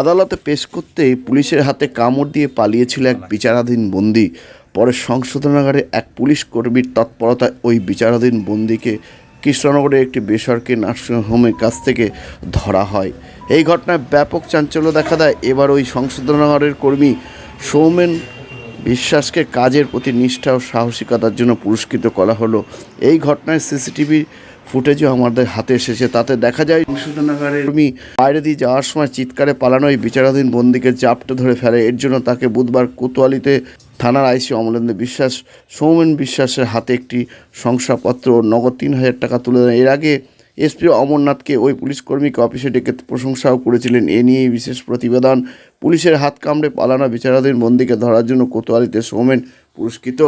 আদালতে পেশ করতেই পুলিশের হাতে কামড় দিয়ে পালিয়েছিল এক বিচারাধীন বন্দি। পরে সংশোধনাগারে এক পুলিশ কর্মীর তৎপরতায় ওই বিচারাধীন বন্দিকে কৃষ্ণনগরের একটি বেসরকারি নার্সিংহোমের কাছ থেকে ধরা হয়। এই ঘটনায় ব্যাপক চাঞ্চল্য দেখা দেয়। এবার ওই সংশোধনাগারের কর্মী সৌমেন বিশ্বাসকে কাজের প্রতি নিষ্ঠা ও সাহসিকতার জন্য পুরস্কৃত করা হলো। এই ঘটনায় সিসিটিভি ফুটেজও আমাদের হাতে এসেছে, তাতে দেখা যায় সংশোধনাগারের কর্মী বাইরে দিয়ে যাওয়ার সময় চিৎকারে পালানো এই বিচারাধীন বন্দিকে জাপটে ধরে ফেলে। এর জন্য তাকে বুধবার কোতোয়ালিতে থানার আইসি অমলেন্দ্র বিশ্বাস, সৌমেন বিশ্বাসের হাতে একটি শংসাপত্র নগদ তিন হাজার টাকা তুলে দেন। এর আগে এসপি অমরনাথকে ওই পুলিশ কর্মীকে অফিসে ডেকে প্রশংসাও করেছিলেন। এ নিয়ে বিশেষ প্রতিবেদন। পুলিশের হাত কামড়ে পালানো বিচারাধীন বন্দিকে ধরার জন্য কোতোয়ালিতে সৌমেন পুরস্কৃত।